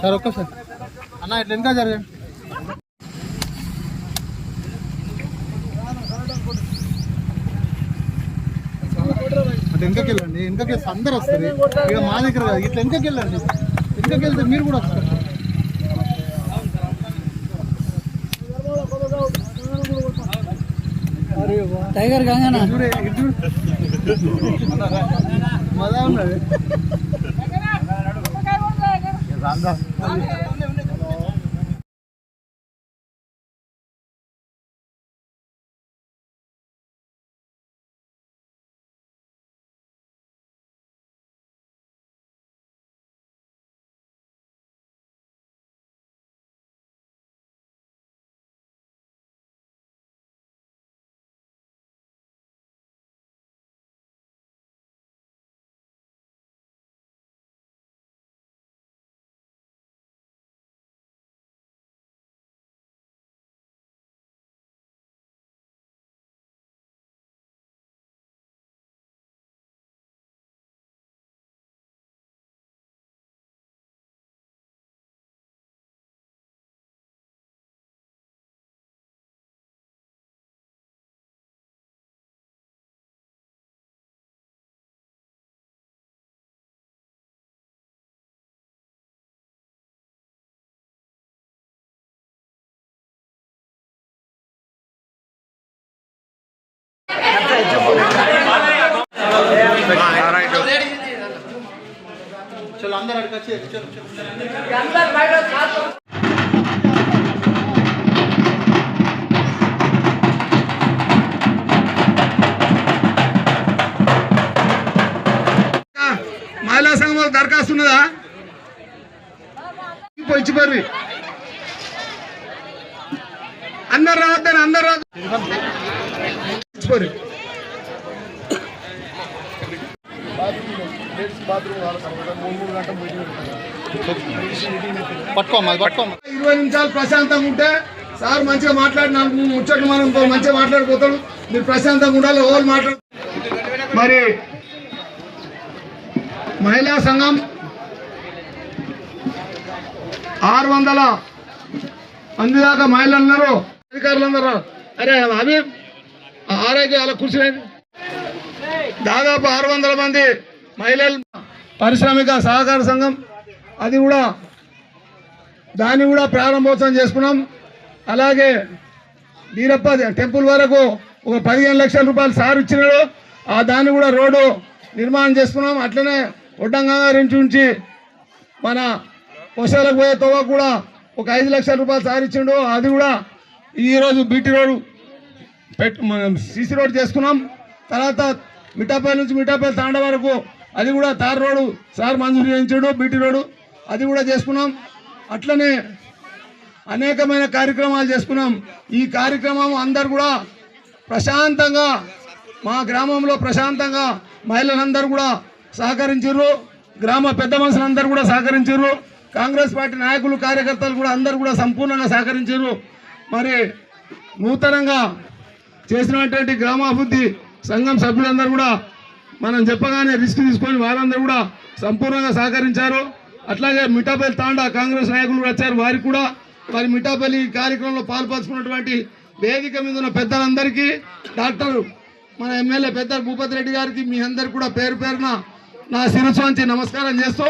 Sir ఒక్కసారి అన్న ఇట్లా ఇంకా జరగండి అటు వెనకకి వెళ్ళండి వెనకకి వెళ్తే అందరు వస్తారు. ఇక మా దగ్గర కాదు ఇట్లా వెనకకి వెళ్ళండి. వెనకకి వెళ్తే మీరు కూడా వస్తారు. టైగర్ గంగనా? మజా ఉన్నది. చలో అందరు మహిళా సంఘం దరఖాస్తు ఉన్నదా? ఇచ్చి పర్రి అందరు రావద్దని అందరు రావద్దు ఇరవై నిమిషాలు ప్రశాంతంగా ఉంటే సార్ మంచిగా మాట్లాడిన ముచ్చట్లు మనం మంచిగా మాట్లాడిపోతాడు మీరు ప్రశాంతంగా ఉండాలి ఓళ్ళు మాట్లాడు. మరి మహిళా సంఘం ఆరు వందల మంది దాకా మహిళలు ఉన్నారు. అధికారులు అందరూ. అరే అవి ఆరోగ్య అలా కూర్చునేది దాదాపు ఆరు వందల మంది మహిళలు పారిశ్రామిక సహకార సంఘం అది కూడా దాన్ని కూడా ప్రారంభోత్సవం చేసుకున్నాం. అలాగే వీరప్ప టెంపుల్ వరకు ఒక పదిహేను లక్షల రూపాయలు సార్ ఇచ్చినాడు. ఆ దాన్ని కూడా రోడ్డు నిర్మాణం చేసుకున్నాం. అట్లనే ఒడ్డంగా నుంచి మన పొసాలకు పోయే తోవ కూడా ఒక ఐదు లక్షల రూపాయలు సార్ ఇచ్చిండు. అది కూడా ఈరోజు బీటీ రోడ్ పెట్ సీసీ రోడ్ చేసుకున్నాం. తర్వాత మిఠాపల్లి నుంచి మిఠాపల్లి తాండ వరకు అది కూడా తార్ రోడ్డు సార్ మంజూరు చేయించాడు బీటీ రోడ్డు అది కూడా చేసుకున్నాం. అట్లనే అనేకమైన కార్యక్రమాలు చేసుకున్నాం. ఈ కార్యక్రమం అందరు కూడా ప్రశాంతంగా మా గ్రామంలో ప్రశాంతంగా మహిళలందరూ కూడా సహకరించారు. గ్రామ పెద్ద మనుషులందరూ కూడా సహకరించారు. కాంగ్రెస్ పార్టీ నాయకులు కార్యకర్తలు కూడా అందరూ కూడా సంపూర్ణంగా సహకరించారు. మరి నూతనంగా చేసినటువంటి గ్రామాభివృద్ధి సంఘం సభ్యులందరూ కూడా మనం చెప్పగానే రిస్క్ తీసుకొని వారందరూ కూడా సంపూర్ణంగా సహకరించారు. అట్లాగే మిఠాపల్లి తాండా కాంగ్రెస్ నాయకులు వచ్చారు. వారికి కూడా మరి మిఠాపల్లి ఈ కార్యక్రమంలో పాల్పంచుకున్నటువంటి వేదిక మీద ఉన్న పెద్దలందరికీ డాక్టర్ మన ఎమ్మెల్యే పెద్ద భూపతి రెడ్డి గారికి మీ అందరికి కూడా పేరు పేరున నా శిరస్సు నమస్కారం చేస్తూ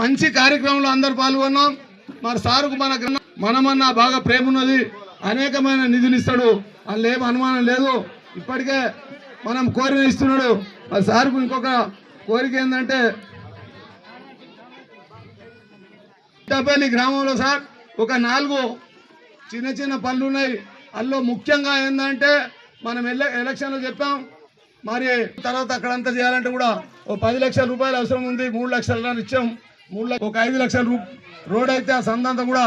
మంచి కార్యక్రమంలో అందరు పాల్గొన్నాం. మరి సారుకు మన మనమన్నా బాగా ప్రేమ ఉన్నది అనేకమైన నిధులు ఇస్తాడు. అందులో ఏం అనుమానం లేదు. ఇప్పటికే మనం కోరిన ఇస్తున్నాడు. మరి సార్కు ఇంకొక కోరిక ఏంటంటే ఇట్టపల్లి గ్రామంలో సార్ ఒక నాలుగు చిన్న చిన్న పనులు ఉన్నాయి అందులో ముఖ్యంగా ఏంటంటే మనం ఎల ఎలక్షన్లో చెప్పాం. మరి తర్వాత అక్కడంతా చేయాలంటే కూడా ఓ పది లక్షల రూపాయలు అవసరం ఉంది. మూడు లక్షల ఇచ్చాం. మూడు ఒక ఐదు లక్షల రూ రోడ్ అయితే ఆ సందంతా కూడా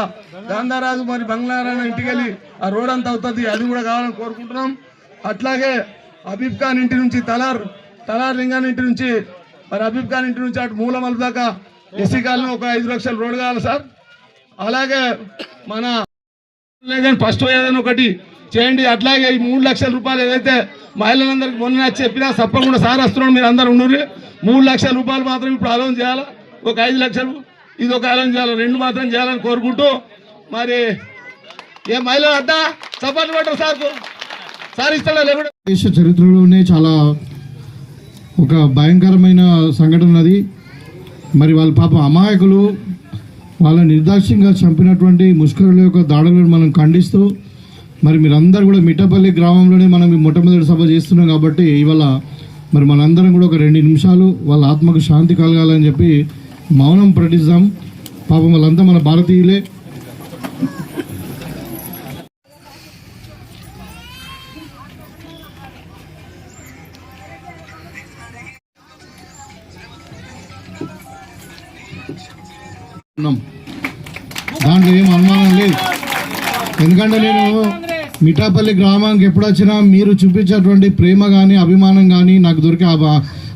గాంధారాజు మరి బంగ్లారాయణ ఇంటికి వెళ్ళి ఆ రోడ్ అంతా అవుతుంది. అది కూడా కావాలని కోరుకుంటున్నాం. అట్లాగే హబీబ్ ఖాన్ ఇంటి నుంచి తలార్ తలార్ లింగాన్ ఇంటి నుంచి మరి హబీబ్ ఖాన్ ఇంటి నుంచి అటు మూలమల దాకా ఎస్సీ కాలనీ ఒక ఐదు లక్షల రోడ్ కావాలి సార్. అలాగే మన లేదని ఫస్ట్ ఏదైనా ఒకటి చేయండి. అట్లాగే ఈ మూడు లక్షల రూపాయలు ఏదైతే మహిళలందరికీ మొన్న చెప్పినా తప్పకుండా సార్ వస్తున్నాడు మీరు అందరు ఉండరు మూడు లక్షల రూపాయలు మాత్రం ఇప్పుడు ఆలోచన చేయాలి? ఒక ఐదు లక్షలు. ఇది ఒక ఆలోచన చేయాలి? రెండు మాత్రం చేయాలని కోరుకుంటూ మరి ఏ మహిళలు అడ్డా? చప్పట్లు పట్టారు సార్కు? సార్ దేశ చరిత్రలోనే చాలా ఒక భయంకరమైన సంఘటన అది. మరి వాళ్ళ పాప అమాయకులు వాళ్ళ నిర్దాక్ష్యంగా చంపినటువంటి ముష్కరుల యొక్క దాడులను మనం ఖండిస్తూ మరి మీరందరూ కూడా మిఠపల్లి గ్రామంలోనే మనం మొట్టమొదటి సభ చేస్తున్నాం కాబట్టి ఇవాళ మరి మనందరం కూడా ఒక రెండు నిమిషాలు వాళ్ళ ఆత్మకు శాంతి కలగాలని చెప్పి మౌనం ప్రకటిస్తాం పాపం వాళ్ళంతా మన భారతీయులే. దాంట్లో ఏం అనుమానం లేదు. ఎందుకంటే నేను మిఠాపల్లి గ్రామానికి ఎప్పుడు వచ్చినా మీరు చూపించేటువంటి ప్రేమ కానీ అభిమానం కానీ నాకు దొరికే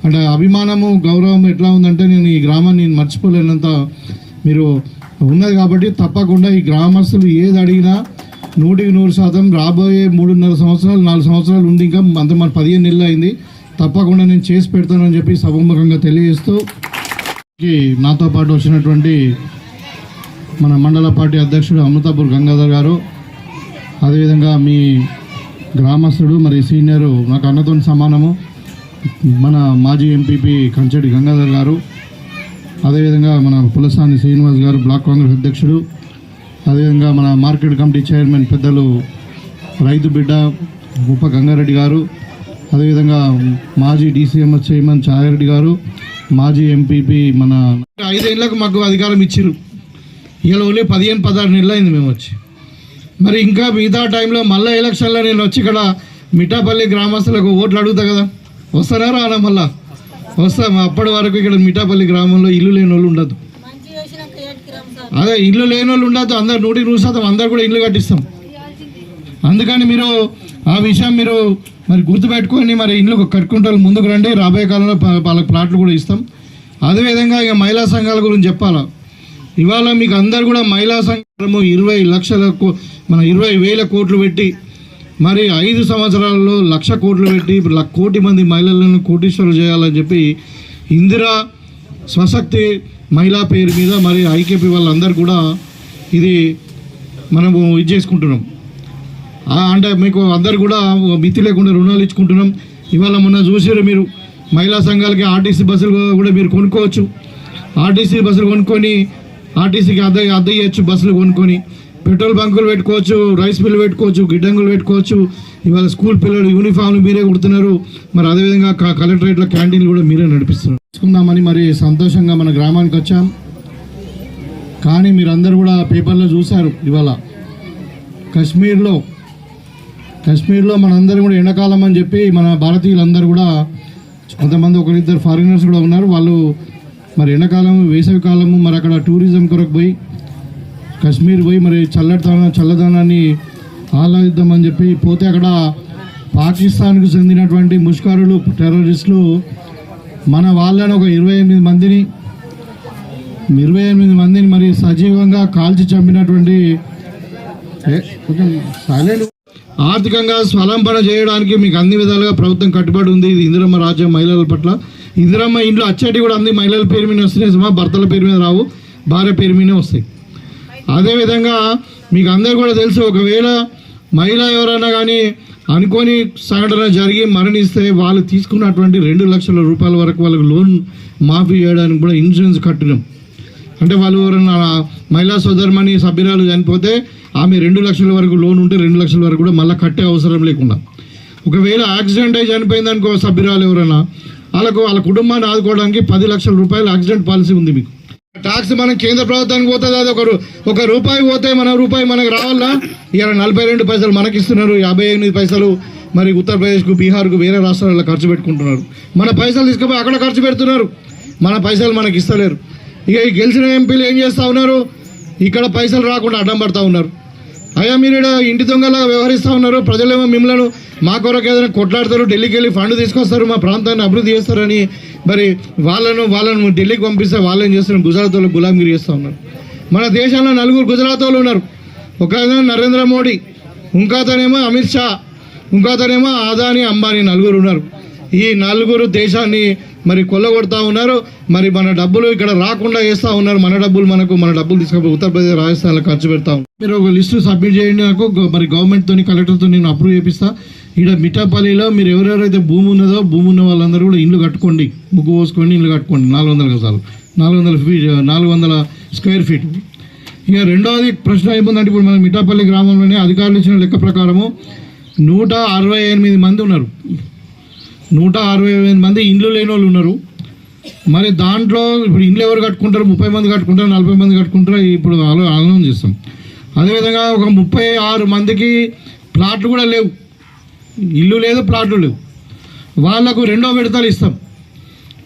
అంటే అభిమానము గౌరవం ఎట్లా ఉందంటే నేను ఈ గ్రామాన్ని నేను మర్చిపోలేనంత మీరు ఉన్నది కాబట్టి తప్పకుండా ఈ గ్రామస్తులు ఏది అడిగినా నూటికి నూరు శాతం రాబోయే మూడున్నర సంవత్సరాలు నాలుగు సంవత్సరాలు ఉంది ఇంకా అంత మన పదిహేను నెలలు అయింది. తప్పకుండా నేను చేసి పెడతానని చెప్పి సభముఖంగా తెలియజేస్తూ నాతో పాటు వచ్చినటువంటి మన మండల పార్టీ అధ్యక్షుడు అమృతాపూర్ గంగాధర్ గారు అదేవిధంగా మీ గ్రామస్తుడు మరి సీనియరు నాకు అన్నతో సమానము మన మాజీ ఎంపీపీ కంచెడి గంగాధర్ గారు అదేవిధంగా మన పులసాని శ్రీనివాస్ గారు బ్లాక్ కాంగ్రెస్ అధ్యక్షుడు అదేవిధంగా మన మార్కెట్ కమిటీ చైర్మన్ పెద్దలు రైతు బిడ్డ ఉప గంగారెడ్డి గారు అదేవిధంగా మాజీ డీసీఎంఎస్ చైర్మన్ ఛాయారెడ్డి గారు మాజీ ఎంపీపీ మన ఐదేళ్ళకు మాకు అధికారం ఇచ్చిర్రు. ఇలా ఓన్లీ పదిహేను పదహారు నెలలు అయింది మేము వచ్చి. మరి ఇంకా మిగతా టైంలో మళ్ళీ ఎలక్షన్లో నేను వచ్చి ఇక్కడ మిఠాపల్లి గ్రామస్తులకు ఓట్లు అడుగుతా కదా. వస్తారా రానా మళ్ళా? వస్తాం. అప్పటి వరకు ఇక్కడ మిఠాపల్లి గ్రామంలో ఇల్లు లేని వాళ్ళు ఉండదు అదే ఇల్లు లేని వాళ్ళు ఉండదు అందరు నూటికి నూరు శాతం అందరు కూడా ఇల్లు కట్టిస్తాం. అందుకని మీరు ఆ విషయం మీరు మరి గుర్తుపెట్టుకొని మరి ఇంట్లో కట్టుకుంటే ముందుకు రండి. రాబోయే కాలంలో వాళ్ళకి ప్లాట్లు కూడా ఇస్తాం. అదేవిధంగా ఇక మహిళా సంఘాల గురించి చెప్పాలా? ఇవాళ మీకు అందరు కూడా మహిళా సంఘము ఇరవై లక్షల కో- మన ఇరవై వేల కోట్లు పెట్టి మరి ఐదు సంవత్సరాల్లో లక్ష కోట్లు పెట్టి లక్ష కోటి మంది మహిళలను కోటీశ్వరులు చేయాలని చెప్పి ఇందిరా స్వశక్తి మహిళా పేరు మీద మరి ఐకేపీ వాళ్ళందరూ కూడా ఇది మనము ఇది చేసుకుంటున్నాం. అంటే మీకు అందరు కూడా మితి లేకుండా రుణాలు ఇచ్చుకుంటున్నాం. ఇవాళ మొన్న చూసారు మీరు మహిళా సంఘాలకి ఆర్టీసీ బస్సులు కూడా మీరు కొనుక్కోవచ్చు. ఆర్టీసీ బస్సులు కొనుక్కొని ఆర్టీసీకి అద్దె అద్దె ఇవ్వచ్చు బస్సులు కొనుక్కొని. పెట్రోల్ బంకులు పెట్టుకోవచ్చు రైస్ మిల్లు పెట్టుకోవచ్చు గిడ్డంగులు పెట్టుకోవచ్చు. ఇవాళ స్కూల్ పిల్లలు యూనిఫామ్లు మీరే కుడుతున్నారు. మరి అదేవిధంగా క- క్యాంటీన్లు కూడా మీరే నడిపిస్తున్నారు. తీసుకుందామని మరి సంతోషంగా మన గ్రామానికి వచ్చాం. కానీ మీరందరూ కూడా పేపర్లో చూశారు ఇవాళ. కశ్మీర్లో కశ్మీర్లో మనందరం కూడా ఎండాకాలం అని చెప్పి మన భారతీయులందరూ కూడా కొంతమంది ఒకరిద్దరు ఫారినర్స్ కూడా ఉన్నారు వాళ్ళు మరి ఎండాకాలం వేసవి కాలము మరి అక్కడ టూరిజం కొరకు పోయి కశ్మీర్ పోయి మరి చల్లదన చల్లదనాన్ని ఆహ్లాదిద్దామని చెప్పి పోతే అక్కడ పాకిస్తాన్కు చెందినటువంటి ముష్కారులు టెర్రరిస్టులు మన వాళ్ళని ఒక ఇరవై ఎనిమిది మందిని ఇరవై ఎనిమిది మందిని మరి సజీవంగా కాల్చి చంపినటువంటి కొంచెం. ఆర్థికంగా స్వలంబన చేయడానికి మీకు అన్ని విధాలుగా ప్రభుత్వం కట్టుబడి ఉంది. ఇది ఇందిరమ్మ రాజ్యం మహిళల పట్ల. ఇందిరమ్మ ఇంట్లో అచ్చటి కూడా అన్ని మహిళల పేరు మీద వస్తున్నాయి సుమా. భర్తల పేరు మీద రావు. భార్య పేరు మీదనే వస్తాయి. అదేవిధంగా మీకు అందరూ కూడా తెలుసు ఒకవేళ మహిళ ఎవరైనా కానీ అనుకోని సంఘటన జరిగి మరణిస్తే వాళ్ళు తీసుకున్నటువంటి రెండు లక్షల రూపాయల వరకు వాళ్ళకి లోన్ మాఫీ చేయడానికి కూడా ఇన్సూరెన్స్ కట్టినాం. అంటే వాళ్ళు ఎవరైనా మహిళా సోదరుమణి సభ్యురాలు చనిపోతే ఆమె రెండు లక్షల వరకు లోన్ ఉంటే రెండు లక్షల వరకు కూడా మళ్ళీ కట్టే అవసరం లేకుండా. ఒకవేళ యాక్సిడెంట్ అయి చనిపోయింది అనుకో సభ్యురాలు ఎవరైనా వాళ్ళకు వాళ్ళ కుటుంబాన్ని ఆదుకోవడానికి పది లక్షల రూపాయల యాక్సిడెంట్ పాలసీ ఉంది మీకు. ట్యాక్స్ మనం కేంద్ర ప్రభుత్వానికి పోతుంది అది ఒక ఒక రూపాయి పోతే మన రూపాయి మనకు రావాలా? ఇలా నలభై రెండు పైసలు మనకి ఇస్తున్నారు యాభై ఎనిమిది పైసలు మరి ఉత్తరప్రదేశ్కు బీహార్కు వేరే రాష్ట్రాలలో ఖర్చు పెట్టుకుంటున్నారు. మన పైసలు తీసుకుపోయి అక్కడ ఖర్చు పెడుతున్నారు. మన పైసలు మనకి ఇస్తలేరు ఇక ఈ గెలిచిన ఎంపీలు ఏం చేస్తూ ఉన్నారు? ఇక్కడ పైసలు రాకుండా అడ్డం పడతా ఉన్నారు. అయ్యా మీరు ఇంటి దొంగలాగా వ్యవహరిస్తూ ఉన్నారు. ప్రజలేమో మిమ్మల్ని మా కొరకు ఏదైనా కొట్లాడతారు ఢిల్లీకి వెళ్ళి ఫండ్ తీసుకొస్తారు మా ప్రాంతాన్ని అభివృద్ధి చేస్తారని మరి వాళ్ళను వాళ్ళను ఢిల్లీకి పంపిస్తే వాళ్ళు ఏం చేస్తారు గుజరాత్ వాళ్ళు గులాంగిరి చేస్తూ ఉన్నారు. మన దేశంలో నలుగురు గుజరాత్ వాళ్ళు ఉన్నారు. ఒక నరేంద్ర మోడీ ఇంకాతనేమో అమిత్ షా ఇంకాతనేమో ఆదాని అంబానీ నలుగురు ఉన్నారు. ఈ నలుగురు దేశాన్ని మరి కొల్లగొడతా ఉన్నారు. మరి మన డబ్బులు ఇక్కడ రాకుండా చేస్తూ ఉన్నారు. మన డబ్బులు మనకు మన డబ్బులు తీసుకుపోయి ఉత్తరప్రదేశ్ రాజస్థాన్లో ఖర్చు పెడతా మీరు ఒక లిస్టు సబ్మిట్ చేయండి నాకు. మరి గవర్నమెంట్తో కలెక్టర్తో నేను అప్రూవ్ చేపిస్తా. ఇక్కడ మిఠాపల్లిలో మీరు ఎవరెవరైతే భూమి ఉన్నదో భూమి ఉన్న వాళ్ళందరూ కూడా ఇండ్లు కట్టుకోండి. ముగ్గు పోసుకోండి ఇండ్లు కట్టుకోండి. నాలుగు వందల గజాలు. నాలుగు వందల ఫీట్ నాలుగు వందల స్క్వేర్ ఫీట్ ఇక రెండవది ప్రశ్న ఏముందంటే ఇప్పుడు మన మిఠాపల్లి గ్రామంలోనే అధికారులు ఇచ్చిన లెక్క ప్రకారము నూట అరవై ఎనిమిది మంది ఉన్నారు. నూట అరవై ఎనిమిది మంది ఇండ్లు లేని వాళ్ళు ఉన్నారు. మరి దాంట్లో ఇప్పుడు ఇండ్లు ఎవరు కట్టుకుంటారు? ముప్పై మంది కట్టుకుంటారు? నలభై మంది కట్టుకుంటారు? ఇప్పుడు ఆలో ఆలోచన చేస్తాం. అదేవిధంగా ఒక ముప్పై ఆరు మందికి ప్లాట్లు కూడా లేవు. ఇల్లు లేదు ప్లాట్లు లేవు. వాళ్ళకు రెండో విడతలు ఇస్తాం.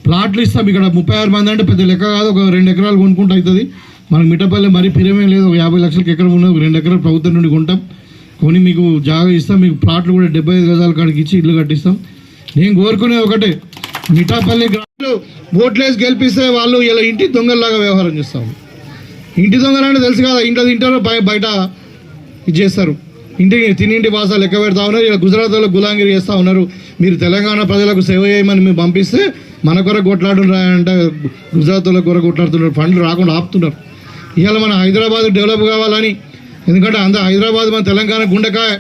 ప్లాట్లు ఇస్తాం. ఇక్కడ ముప్పై ఆరు మంది అంటే పెద్ద లెక్క కాదు. ఒక రెండు ఎకరాలు కొనుక్కుంటూ అవుతుంది. మనకు మిఠపల్లి మరీ పిరమే లేదు. ఒక యాభై లక్షలకి ఎకరం ఉన్నది. రెండు ఎకరాలు ప్రభుత్వం నుండి కొంటాం. కొని మీకు జాగా ఇస్తాం. మీకు ప్లాట్లు కూడా డెబ్బై ఐదు గజాల కాడికి ఇచ్చి ఇల్లు కట్టిస్తాం. నేను కోరుకునే ఒకటే మిఠాపల్లి గ్రామంలో ఓట్లేసి గెలిపిస్తే వాళ్ళు ఇలా ఇంటి దొంగల్లాగా వ్యవహారం చేస్తాము ఇంటి దొంగలంటే తెలుసు కదా ఇంట్లో తింటారు బయట ఇది చేస్తారు. ఇంటికి తినింటి భాష లెక్క పెడతా ఉన్నారు ఇలా గుజరాత్లో గులాంగిరి చేస్తూ ఉన్నారు. మీరు తెలంగాణ ప్రజలకు సేవ చేయమని మేము పంపిస్తే మన కొరకు కొట్లాడుతున్నారు గుజరాత్లో కొర కొరకు కొట్లాడుతున్నారు ఫండ్లు రాకుండా ఆపుతున్నారు. ఇవాళ మన హైదరాబాద్ డెవలప్ కావాలని ఎందుకంటే అంత హైదరాబాద్ మన తెలంగాణ గుండెకాయ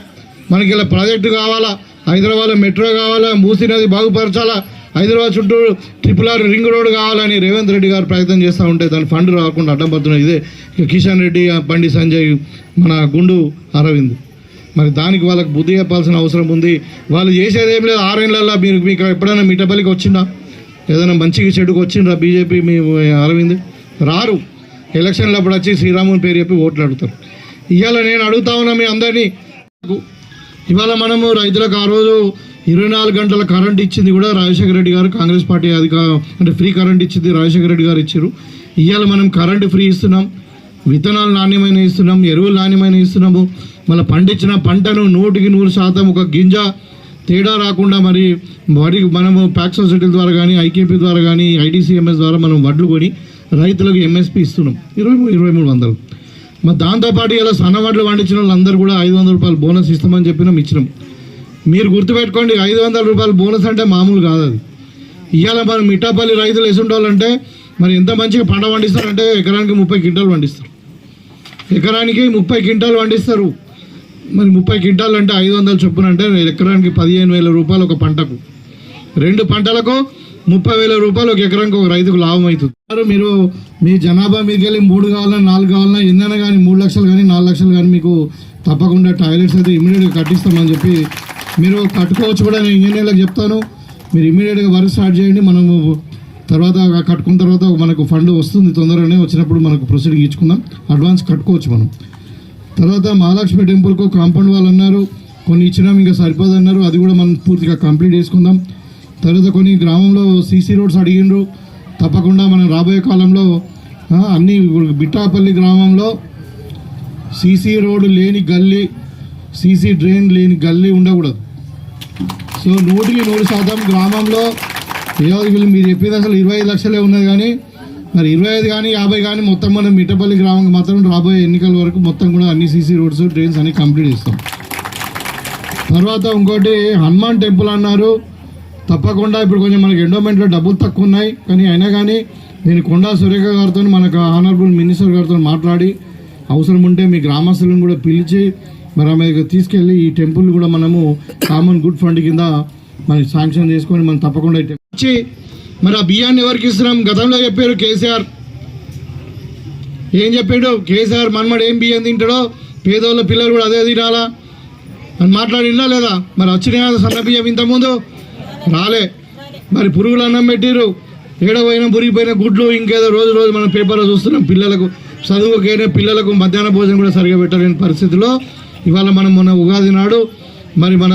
మనకి ఇలా ప్రాజెక్టు కావాలా హైదరాబాద్లో మెట్రో కావాలా? మూసీ నది బాగుపరచాలా? హైదరాబాద్ చుట్టూ ట్రిపుల్ ఆర్ రింగ్ రోడ్ కావాలని రేవంత్ రెడ్డి గారు ప్రయత్నం చేస్తూ ఉంటే దాని ఫండ్ రాకుండా అడ్డం పడుతున్నారు ఇదే కిషన్ రెడ్డి బండి సంజయ్ మన గుండు అరవింద్. మరి దానికి వాళ్ళకి బుద్ధి చెప్పాల్సిన అవసరం ఉంది. వాళ్ళు చేసేది ఏం లేదు. ఆరేళ్ళల్లో మీరు మీకు ఎప్పుడైనా మిఠపల్లికి వచ్చిందా? ఏదైనా మంచిగా చెడుకు వచ్చిండ్రా బీజేపీ మీ అరవింద్? రారు. ఎలక్షన్లు అప్పుడు వచ్చి శ్రీరాముని పేరు చెప్పి ఓట్లు అడుగుతారు. ఇవాళ నేను అడుగుతా ఉన్నా మీ అందరినీ. ఇవాళ మనము రైతులకు ఆ రోజు ఇరవై నాలుగు గంటల కరెంట్ ఇచ్చింది కూడా రాజశేఖర రెడ్డి గారు కాంగ్రెస్ పార్టీ అధిక అంటే ఫ్రీ కరెంట్ ఇచ్చింది రాజశేఖర రెడ్డి గారు ఇచ్చారు. ఇవాళ మనం కరెంట్ ఫ్రీ ఇస్తున్నాం విత్తనాలు నాణ్యమైన ఇస్తున్నాం ఎరువులు నాణ్యమైన ఇస్తున్నాము. మళ్ళీ పండించిన పంటను నూటికి నూరు శాతం ఒక గింజ తేడా రాకుండా మరి వరి మనము ప్యాక్ సొసైటీల ద్వారా కానీ ఐకేపీ ద్వారా కానీ ఐటీసీఎంఎస్ ద్వారా మనం వడ్లు కొని రైతులకు ఎంఎస్పి ఇస్తున్నాం. ఇరవై ఇరవై మూడు వందలు. మరి దాంతోపాటు ఇలా సన్నవాట్లు పండించిన వాళ్ళందరూ కూడా ఐదు వందల రూపాయలు బోనస్ ఇస్తామని చెప్పినాం ఇచ్చినాం మీరు గుర్తుపెట్టుకోండి ఐదు వందల రూపాయలు బోనస్ అంటే మామూలు కాదు అది. ఇవాళ మనం మిఠాపల్లి రైతులు ఎసుంటోళ్ళంటే మరి ఎంత మంచిగా పంట పండిస్తారంటే ఎకరానికి ముప్పై క్వింటాలు పండిస్తారు. ఎకరానికి ముప్పై క్వింటాలు పండిస్తారు. మరి ముప్పై క్వింటాలు అంటే ఐదు వందలు చొప్పున అంటే ఎకరానికి పదిహేను వేల రూపాయలు ఒక పంటకు. రెండు పంటలకు ముప్పై వేల రూపాయలు ఒక ఎకరానికి ఒక రైతుకు లాభం అవుతుంది. మీరు మీ జనాభా మీదకి వెళ్ళి మూడు కావాలన్నా నాలుగు కావాలన్నా ఎన్నైనా కానీ మూడు లక్షలు కానీ నాలుగు లక్షలు కానీ మీకు తప్పకుండా టాయిలెట్స్ అయితే ఇమీడియట్గా కట్టిస్తామని చెప్పి మీరు కట్టుకోవచ్చు కూడా నేను ఇంజనీర్లకు చెప్తాను. మీరు ఇమీడియట్గా వర్క్ స్టార్ట్ చేయండి. మనము తర్వాత కట్టుకున్న తర్వాత మనకు ఫండ్ వస్తుంది తొందరగానే. వచ్చినప్పుడు మనకు ప్రొసీడింగ్ ఇచ్చుకుందాం అడ్వాన్స్ కట్టుకోవచ్చు మనం. తర్వాత మహాలక్ష్మి టెంపుల్కు కాంపౌండ్ వాళ్ళు అన్నారు. కొన్ని ఇచ్చినాం ఇంకా సరిపోదన్నారు. అది కూడా మనం పూర్తిగా కంప్లీట్ చేసుకుందాం. తర్వాత కొన్ని గ్రామంలో సీసీ రోడ్స్ అడిగిండ్రు. తప్పకుండా మనం రాబోయే కాలంలో అన్ని బిట్టాపల్లి గ్రామంలో సీసీ రోడ్డు లేని గల్లీ సీసీ డ్రైన్ లేని గల్లీ ఉండకూడదు. సో నూటికి నూరు శాతం గ్రామంలో ఏదో మీరు చెప్పేది అసలు ఇరవై ఐదు లక్షలే ఉన్నది కానీ మరి ఇరవై ఐదు కానీ యాభై కానీ మొత్తం మనం మిట్టపల్లి గ్రామంకి మాత్రం రాబోయే ఎన్నికల వరకు మొత్తం కూడా అన్ని సీసీ రోడ్స్ డ్రైన్స్ అన్ని కంప్లీట్ చేస్తాం. తర్వాత ఇంకోటి హనుమాన్ టెంపుల్ అన్నారు. తప్పకుండా ఇప్పుడు కొంచెం మనకి ఎండోమెంట్లో డబ్బులు తక్కువ ఉన్నాయి. కానీ అయినా కానీ నేను కొండా సురేఖ గారితో మనకు ఆనరబుల్ మినిస్టర్ గారితో మాట్లాడి అవసరం ఉంటే మీ గ్రామస్తులను కూడా పిలిచి మరి ఆమె తీసుకెళ్ళి ఈ టెంపుల్ కూడా మనము కామన్ గుడ్ ఫండ్ కింద మరి శాంక్షన్ చేసుకొని మనం తప్పకుండా వచ్చి మరి ఆ బియ్యాన్ని ఎవరికి ఇస్తున్నాం? గతంలో చెప్పారు కేసీఆర్. ఏం చెప్పాడు? కేసీఆర్ మనమడు ఏం బియ్యం తింటాడో పేదోళ్ళ పిల్లలు కూడా అదే తినాలా? అని మాట్లాడినా లేదా? మరి వచ్చినాయా సన్న బియ్యం ఇంతకుముందు రాలే మరి పురుగులు అన్నం పెట్టిరు ఎక్కడ పోయినా మురిగిపోయిన గుడ్లు ఇంకేదో రోజు రోజు మనం పేపర్లో చూస్తున్నాం పిల్లలకు చదువుకైనా పిల్లలకు మధ్యాహ్న భోజనం కూడా సరిగా పెట్టలేని పరిస్థితిలో ఇవాళ మనం మొన్న ఉగాది నాడు మరి మన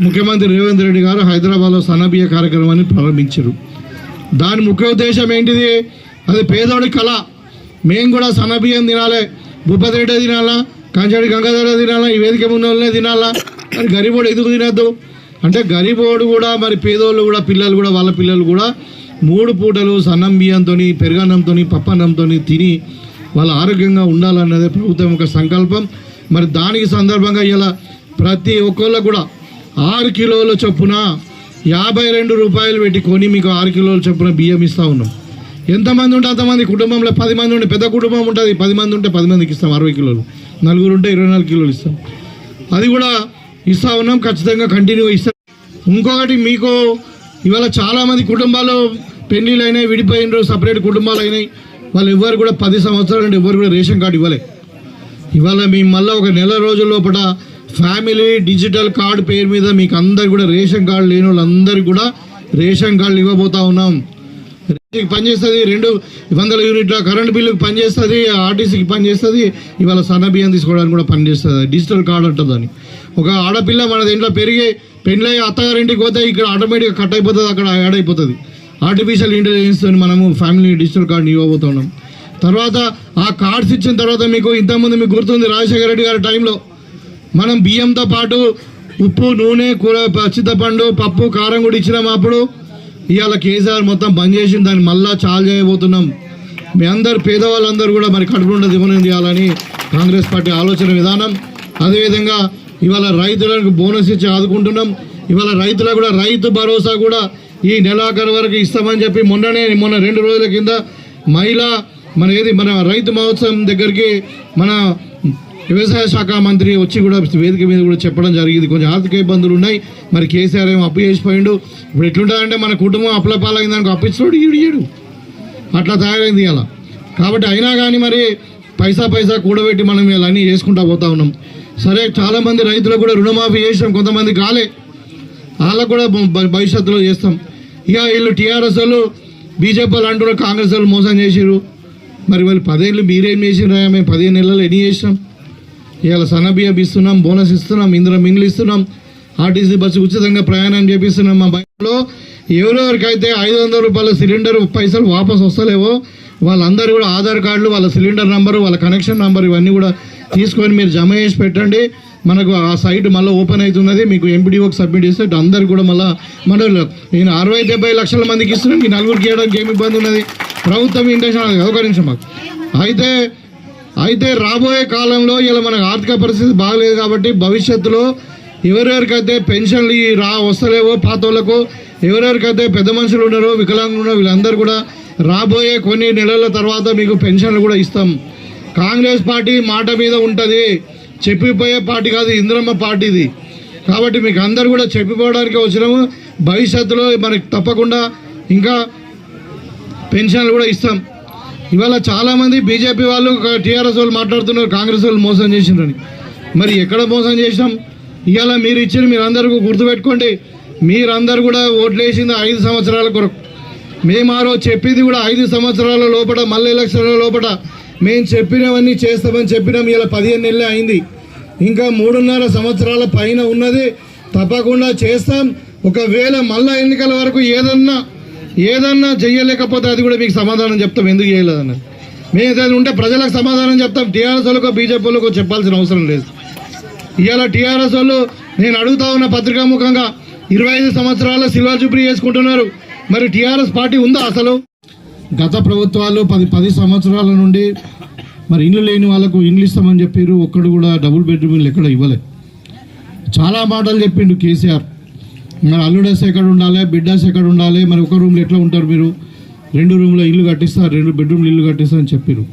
ముఖ్యమంత్రి రేవంత్ రెడ్డి గారు హైదరాబాద్లో సన్నబియ్య కార్యక్రమాన్ని ప్రారంభించారు. దాని ముఖ్య ఉద్దేశం ఏంటిది? అది పేదోడి కళ. మేము కూడా సన్నబియ్యం తినాలి. భూపతి రెడ్డి తినాలా? కంచాడి గంగాధర తినాలా? ఈ వేదిక ముందు వాళ్ళనే తినాలా? మరి గరీబోడు ఎందుకు తినద్దు? అంటే గరీబోడు కూడా మరి పేదోళ్ళు కూడా పిల్లలు కూడా వాళ్ళ పిల్లలు కూడా మూడు పూటలు సన్నం బియ్యంతో పెరుగన్నంతో పప్పన్నంతో తిని వాళ్ళ ఆరోగ్యంగా ఉండాలన్నదే ప్రభుత్వం యొక్క సంకల్పం. మరి దానికి సందర్భంగా ఇలా ప్రతి ఒక్కళ్ళు కూడా ఆరు కిలోల చొప్పున యాభై రెండు రూపాయలు పెట్టి కొని మీకు ఆరు కిలోల చొప్పున బియ్యం ఇస్తూ ఉన్నాం. ఎంతమంది ఉంటే అంతమంది కుటుంబంలో పది మంది ఉంటే పెద్ద కుటుంబం ఉంటుంది పది మంది ఉంటే పది మందికి ఇస్తాం అరవై కిలోలు. నలుగురు ఉంటే ఇరవై నాలుగు కిలోలు ఇస్తాం. అది కూడా ఇస్తా ఉన్నాం ఖచ్చితంగా కంటిన్యూ ఇస్తాం. ఇంకొకటి మీకు ఇవాళ చాలామంది కుటుంబాలు పెళ్ళిలు అయినాయి విడిపోయినరు సపరేట్ కుటుంబాలు అయినాయి వాళ్ళు ఎవ్వరు కూడా పది సంవత్సరాలు అంటే ఎవ్వరు కూడా రేషన్ కార్డు ఇవ్వలే. ఇవాళ మేము మళ్ళీ ఒక నెల రోజుల లోపల ఫ్యామిలీ డిజిటల్ కార్డు పేరు మీద మీకు అందరు కూడా రేషన్ కార్డు లేని వాళ్ళందరికీ కూడా రేషన్ కార్డులు ఇవ్వబోతా ఉన్నాం. రేషన్కి పనిచేస్తుంది రెండు వందల యూనిట్ల కరెంట్ బిల్లుకి పనిచేస్తుంది ఆర్టీసీకి పనిచేస్తుంది. ఇవాళ సన్న బియ్యం తీసుకోవడానికి కూడా పనిచేస్తుంది. డిజిటల్ కార్డు అంటుంది ఒక ఆడపిల్ల మన దీంట్లో పెరిగి పెళ్ళై అత్తగారింటికి పోతే ఇక్కడ ఆటోమేటిక్గా కట్ అయిపోతుంది అక్కడ యాడ్ అయిపోతుంది. ఆర్టిఫిషియల్ ఇంటెలిజెన్స్ మనము ఫ్యామిలీ డిజిటల్ కార్డుని ఇవ్వబోతున్నాం. తర్వాత ఆ కార్డ్స్ ఇచ్చిన తర్వాత మీకు ఇంతకుముందు మీకు గుర్తుంది రాజశేఖర రెడ్డి గారి టైంలో మనం బియ్యంతో పాటు ఉప్పు నూనె కూర చింతపండు పప్పు కారం కూడా ఇచ్చినాం అప్పుడు. ఇవాళ కేసీఆర్ మొత్తం బంద్ చేసి దాన్ని మళ్ళా చాలు చేయబోతున్నాం. మీ అందరు పేదవాళ్ళందరూ కూడా మరి కడుపు ఉండదు దిగునం చేయాలని కాంగ్రెస్ పార్టీ ఆలోచన విధానం. అదేవిధంగా ఇవాళ రైతులకు బోనస్ ఇచ్చి ఆదుకుంటున్నాం. ఇవాళ రైతులకు కూడా రైతు భరోసా కూడా ఈ నెలాఖరు వరకు ఇస్తామని చెప్పి మొన్ననే మొన్న రెండు రోజుల కింద మహిళ మన ఏది మన రైతు మహోత్సవం దగ్గరికి మన వ్యవసాయ శాఖ మంత్రి వచ్చి కూడా వేదిక మీద కూడా చెప్పడం జరిగింది. కొంచెం ఆర్థిక ఇబ్బందులు ఉన్నాయి. మరి కేసీఆర్ ఏమో అప్పు చేసిపోయిండు. ఇప్పుడు ఎట్లుంటుందంటే మన కుటుంబం అప్పుల అనుకో దానికి ఈడు అట్లా తయారైంది అలా కాబట్టి అయినా కానీ మరి పైసా పైసా కూడబెట్టి మనం ఇలా అన్నీ చేసుకుంటా పోతా ఉన్నాం. సరే చాలామంది రైతులకు కూడా రుణమాఫీ చేసాం కొంతమంది కాలే. వాళ్ళకు కూడా భవిష్యత్తులో చేస్తాం. ఇక వీళ్ళు టీఆర్ఎస్ వాళ్ళు బీజేపీ వాళ్ళు అంటున్నారు కాంగ్రెస్ వాళ్ళు మోసం చేసిర్రు. మరి వాళ్ళు పదేళ్ళు మీరేం చేసిర్రా మేము పదిహేను నెలలు ఎన్ని చేసినాం? ఇవాళ సన్నబియ్యం ఇస్తున్నాం బోనస్ ఇస్తున్నాం ఇందులో మింగిలి ఇస్తున్నాం ఆర్టీసీ బస్సు ఉచితంగా ప్రయాణం చేపిస్తున్నాం. మా బైక్లో ఎవరెవరికైతే ఐదు వందల రూపాయల సిలిండర్ పైసలు వాపసు వస్తలేవో వాళ్ళందరూ కూడా ఆధార్ కార్డులు వాళ్ళ సిలిండర్ నంబరు వాళ్ళ కనెక్షన్ నంబర్ ఇవన్నీ కూడా తీసుకొని మీరు జమ చేసి పెట్టండి. మనకు ఆ సైట్ మళ్ళీ ఓపెన్ అవుతున్నది. మీకు ఎంపీడీఓకి సబ్మిట్ చేస్తే అందరు కూడా మళ్ళీ మన నేను అరవై డెబ్బై లక్షల మందికి ఇస్తున్నాను ఈ నలుగురికి ఇవ్వడానికి ఏమి ఇబ్బంది ఉన్నది? ప్రభుత్వం ఇంటెన్షన్ ఒక నిమిషం మాకు అయితే అయితే రాబోయే కాలంలో ఇలా మనకు ఆర్థిక పరిస్థితి బాగలేదు కాబట్టి భవిష్యత్తులో ఎవరెవరికైతే పెన్షన్లు రా వస్తలేవో పాత వాళ్ళకు ఎవరెవరికైతే పెద్ద మనుషులు ఉన్నారో వికలాంగులు ఉన్నారో వీళ్ళందరూ కూడా రాబోయే కొన్ని నెలల తర్వాత మీకు పెన్షన్లు కూడా ఇస్తాం. కాంగ్రెస్ పార్టీ మాట మీద ఉంటుంది. చెప్పిపోయే పార్టీ కాదు ఇంద్రమ్మ పార్టీది. కాబట్టి మీకు అందరు కూడా చెప్పిపోవడానికి వచ్చినాము భవిష్యత్తులో మనకి తప్పకుండా ఇంకా పెన్షన్లు కూడా ఇస్తాం. ఇవాళ చాలామంది బీజేపీ వాళ్ళు టీఆర్ఎస్ వాళ్ళు మాట్లాడుతున్నారు కాంగ్రెస్ వాళ్ళు మోసం చేసినారని మరి ఎక్కడ మోసం చేసినాం? ఇవాళ మీరు ఇచ్చిన మీరందరూ గుర్తుపెట్టుకోండి. మీరందరూ కూడా ఓట్లు వేసింది ఐదు సంవత్సరాల కొరకు. మేము ఆ రోజు చెప్పింది కూడా ఐదు సంవత్సరాల లోపల మళ్ళీ ఎలక్షన్ల లోపల మేము చెప్పినవన్నీ చేస్తామని చెప్పినాం. ఇలా పదిహేను నెలలే అయింది. ఇంకా మూడున్నర సంవత్సరాల పైన ఉన్నది. తప్పకుండా చేస్తాం. ఒకవేళ మళ్ళా ఎన్నికల వరకు ఏదన్నా ఏదన్నా చెయ్యలేకపోతే అది కూడా మీకు సమాధానం చెప్తాం. ఎందుకు చేయలేదన్న? మేము ఏదైనా ఉంటే ప్రజలకు సమాధానం చెప్తాం. టీఆర్ఎస్ వాళ్ళకో బీజేపీ వాళ్ళకో చెప్పాల్సిన అవసరం లేదు. ఇవాళ టీఆర్ఎస్ వాళ్ళు నేను అడుగుతా ఉన్న పత్రికాముఖంగా ఇరవై ఐదు సంవత్సరాల సిల్వర్ జూబ్లీ చేసుకుంటున్నారు మరి టీఆర్ఎస్ పార్టీ ఉందా అసలు? గత ప్రభుత్వాలు పది పది సంవత్సరాల నుండి మరి ఇల్లు లేని వాళ్ళకు ఇండ్లు ఇస్తామని చెప్పారు. ఒక్కడు కూడా డబుల్ బెడ్రూమ్లు ఎక్కడ ఇవ్వలే. చాలా మాటలు చెప్పిండు కేసీఆర్. మరి అల్లుడేసి ఎక్కడ ఉండాలి? బిడ్డాస్ ఎక్కడ ఉండాలి? మరి ఒక రూమ్లో ఎట్లా ఉంటారు మీరు? రెండు రూమ్లో ఇల్లు కట్టిస్తారు రెండు బెడ్రూమ్లు ఇల్లు కట్టిస్తారని చెప్పారు.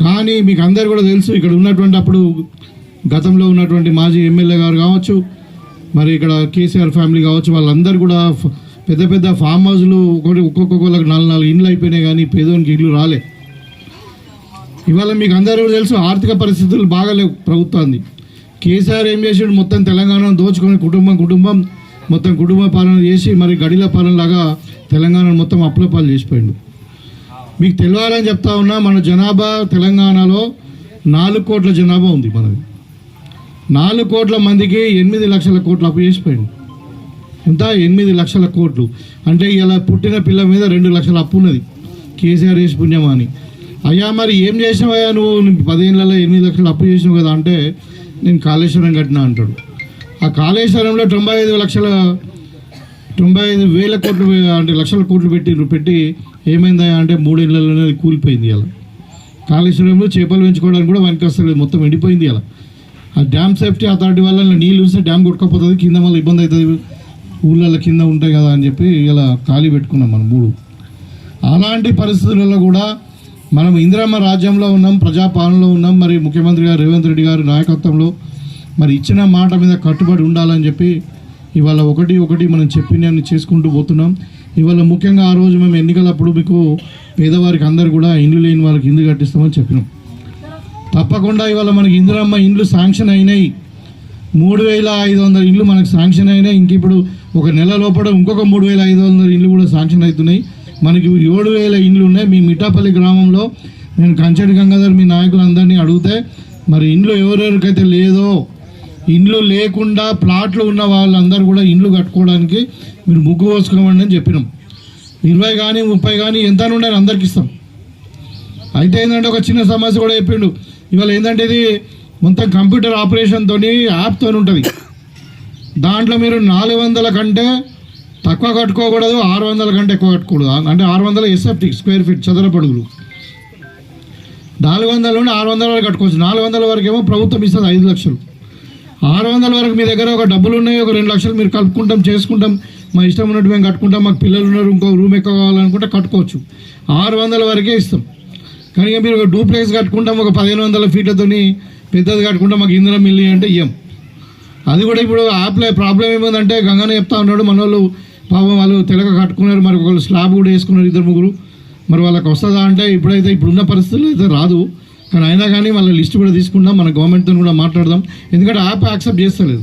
కానీ మీకు అందరు కూడా తెలుసు ఇక్కడ ఉన్నటువంటి అప్పుడు గతంలో ఉన్నటువంటి మాజీ ఎమ్మెల్యే గారు కావచ్చు మరి ఇక్కడ కేసీఆర్ ఫ్యామిలీ కావచ్చు వాళ్ళందరూ కూడా పెద్ద పెద్ద ఫామ్ హౌస్లు ఒకటి ఒక్కొక్కరికి నాలుగు నాలుగు ఇండ్లు అయిపోయినాయి కానీ పేదోనికి ఇల్లు రాలే. ఇవాళ మీకు అందరూ తెలుసు ఆర్థిక పరిస్థితులు బాగాలేవు ప్రభుత్వాన్ని కేసీఆర్ ఏం చేసాడు? మొత్తం తెలంగాణను దోచుకొని కుటుంబం కుటుంబం మొత్తం కుటుంబ పాలన చేసి మరి గడిల పాలనలాగా తెలంగాణ మొత్తం అప్లపాలు చేసిపోయిండు. మీకు తెలియాలని చెప్తా ఉన్నా మన జనాభా తెలంగాణలో నాలుగు కోట్ల జనాభా ఉంది మనది. నాలుగు కోట్ల మందికి ఎనిమిది లక్షల కోట్లు అప్పు చేసిపోయింది ఎంత ఎనిమిది లక్షల కోట్లు. అంటే ఇలా పుట్టిన పిల్ల మీద రెండు లక్షల అప్పు ఉన్నది. కేసీఆర్ వేసి పుణ్యమా అని. అయ్యా మరి ఏం చేసినావయ్యా నువ్వు? పదిహేనులలో ఎనిమిది లక్షలు అప్పు చేసినావు కదా అంటే నేను కాళేశ్వరం కట్టినా అంటాడు. ఆ కాళేశ్వరంలో తొంభై ఐదు లక్షల తొంభై ఐదు వేల కోట్లు అంటే లక్షల కోట్లు పెట్టి పెట్టి ఏమైందా అంటే మూడేళ్ళలోనే అది కూలిపోయింది అలా కాళేశ్వరంలో చేపలు పెంచుకోవడానికి కూడా వానికి వస్తలేదు మొత్తం ఎండిపోయింది అలా ఆ డ్యామ్ సేఫ్టీ అథారిటీ వల్ల నీళ్ళు చూస్తే డ్యామ్ కొట్టుకపోతుంది కింద మళ్ళీ ఇబ్బంది అవుతుంది. ఊళ్ళల్లో కింద ఉంటాయి కదా అని చెప్పి ఇలా ఖాళీ పెట్టుకున్నాం మనం మూడు. అలాంటి పరిస్థితులలో కూడా మనం ఇందిరమ్మ రాజ్యంలో ఉన్నాం ప్రజాపాలనలో ఉన్నాం మరి ముఖ్యమంత్రి గారు రేవంత్ రెడ్డి గారి నాయకత్వంలో మరి ఇచ్చిన మాట మీద కట్టుబడి ఉండాలని చెప్పి ఇవాళ ఒకటి ఒకటి మనం చెప్పినవి చేసుకుంటూ పోతున్నాం. ఇవాళ ముఖ్యంగా ఆ రోజు మేము ఎన్నికలప్పుడు మీకు పేదవారికి అందరు కూడా ఇండ్లు లేని వాళ్ళకి ఇండ్లు కట్టిస్తామని చెప్పినాం. తప్పకుండా ఇవాళ మనకి ఇందిరమ్మ ఇండ్లు శాంక్షన్ అయినాయి. మూడు వేల ఐదు వందల ఇండ్లు మనకు శాంక్షన్ అయినాయి. ఇంక ఇప్పుడు ఒక నెల లోపల ఇంకొక మూడు వేల ఐదు వందల ఇండ్లు కూడా శాంక్షన్ అవుతున్నాయి. మనకి ఏడు వేల ఇండ్లు ఉన్నాయి. మీ మిఠాపల్లి గ్రామంలో నేను కంచడి గంగాధర్ మీ నాయకులందరినీ అడిగితే మరి ఇండ్లు ఎవరెవరికైతే లేదో ఇండ్లు లేకుండా ప్లాట్లు ఉన్న వాళ్ళందరూ కూడా ఇండ్లు కట్టుకోవడానికి మీరు ముగ్గు పోసుకోమండి అని చెప్పినాం. ఇరవై కానీ ముప్పై కానీ ఎంత అని అందరికి ఇస్తాం. అయితే ఏంటంటే ఒక చిన్న సమస్య కూడా చెప్పిండు. ఇవాళ ఏంటంటే ఇది మొత్తం కంప్యూటర్ ఆపరేషన్తో యాప్తో ఉంటుంది. దాంట్లో మీరు నాలుగు వందల కంటే తక్కువ కట్టుకోకూడదు ఆరు వందల కంటే ఎక్కువ కట్టుకోకూడదు. అంటే ఆరు వందల ఎస్ఎఫ్టీ స్క్వేర్ ఫీట్ చదరపు అడుగులు. నాలుగు వందల నుండి ఆరు వందల వరకు కట్టుకోవచ్చు. నాలుగు వందల వరకు ఏమో ప్రభుత్వం ఇస్తుంది ఐదు లక్షలు. ఆరు వందల వరకు మీ దగ్గర ఒక డబ్బులు ఉన్నాయి ఒక రెండు లక్షలు మీరు కలుపుకుంటాం చేసుకుంటాం. మా ఇష్టం ఉన్నట్టు మేము కట్టుకుంటాం. మాకు పిల్లలు ఉన్నారు ఇంకో రూమ్ ఎక్కువ కావాలనుకుంటే కట్టుకోవచ్చు. ఆరు వందల వరకే ఇస్తాం. కానీ మీరు ఒక డూప్లెక్స్ కట్టుకుంటాం ఒక పదిహేను వందల ఫీట్లతోని పెద్దది కట్టుకుంటాం మాకు ఇందులో మిల్లి అంటే ఇయ్యం. అది కూడా ఇప్పుడు యాప్లో ప్రాబ్లం ఏముందంటే గంగానే చెప్తా ఉన్నాడు మన వాళ్ళు పాపం వాళ్ళు తెలక కట్టుకున్నారు మరి ఒకళ్ళు స్లాబ్ కూడా వేసుకున్నారు ఇద్దరు ముగ్గురు. మరి వాళ్ళకి వస్తుందా అంటే ఇప్పుడైతే ఇప్పుడున్న పరిస్థితులు అయితే రాదు. కానీ అయినా కానీ వాళ్ళ లిస్ట్ కూడా తీసుకుందాం మన గవర్నమెంట్తో కూడా మాట్లాడదాం. ఎందుకంటే యాప్ యాక్సెప్ట్ చేస్తలేదు.